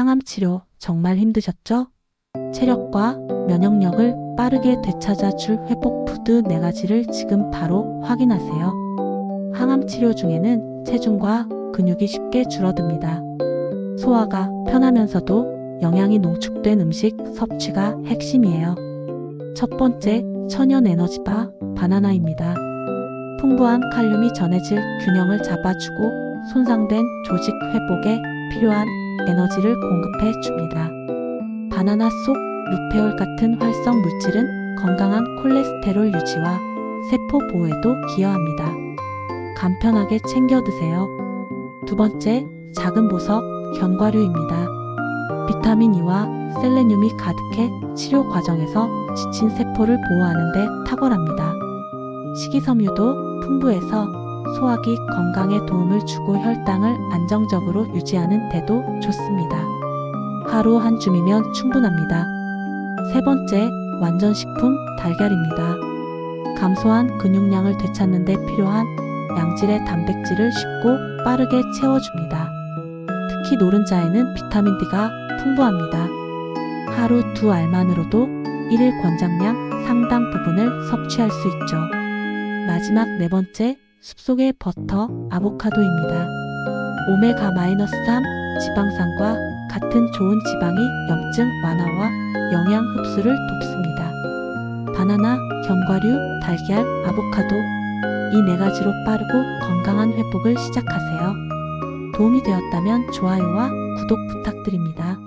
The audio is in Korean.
항암 치료 정말 힘드셨죠? 체력과 면역력을 빠르게 되찾아 줄 회복 푸드 4가지를 지금 바로 확인하세요. 항암 치료 중에는 체중과 근육이 쉽게 줄어듭니다. 소화가 편하면서도 영양이 농축된 음식 섭취가 핵심이에요. 첫 번째, 천연 에너지바 바나나입니다. 풍부한 칼륨이 전해질 균형을 잡아주고 손상된 조직 회복에 필요한 에너지를 공급해 줍니다. 바나나 속 루페올 같은 활성 물질은 건강한 콜레스테롤 유지와 세포 보호에도 기여합니다. 간편하게 챙겨 드세요. 두 번째, 작은 보석 견과류입니다. 비타민 E와 셀레늄이 가득해 치료 과정에서 지친 세포를 보호하는 데 탁월합니다. 식이섬유도 풍부해서 소화기 건강에 도움을 주고 혈당을 안정적으로 유지하는 데도 좋습니다. 하루 한 줌이면 충분합니다. 세 번째, 완전식품 달걀입니다. 감소한 근육량을 되찾는 데 필요한 양질의 단백질을 쉽고 빠르게 채워줍니다. 특히 노른자에는 비타민 D가 풍부합니다. 하루 두 알만으로도 1일 권장량 상당 부분을 섭취할 수 있죠. 마지막 네 번째, 숲속의 버터 아보카도입니다. 오메가-3 지방산과 같은 좋은 지방이 염증 완화와 영양 흡수를 돕습니다. 바나나, 견과류, 달걀, 아보카도 이 네 가지로 빠르고 건강한 회복을 시작하세요. 도움이 되었다면 좋아요와 구독 부탁드립니다.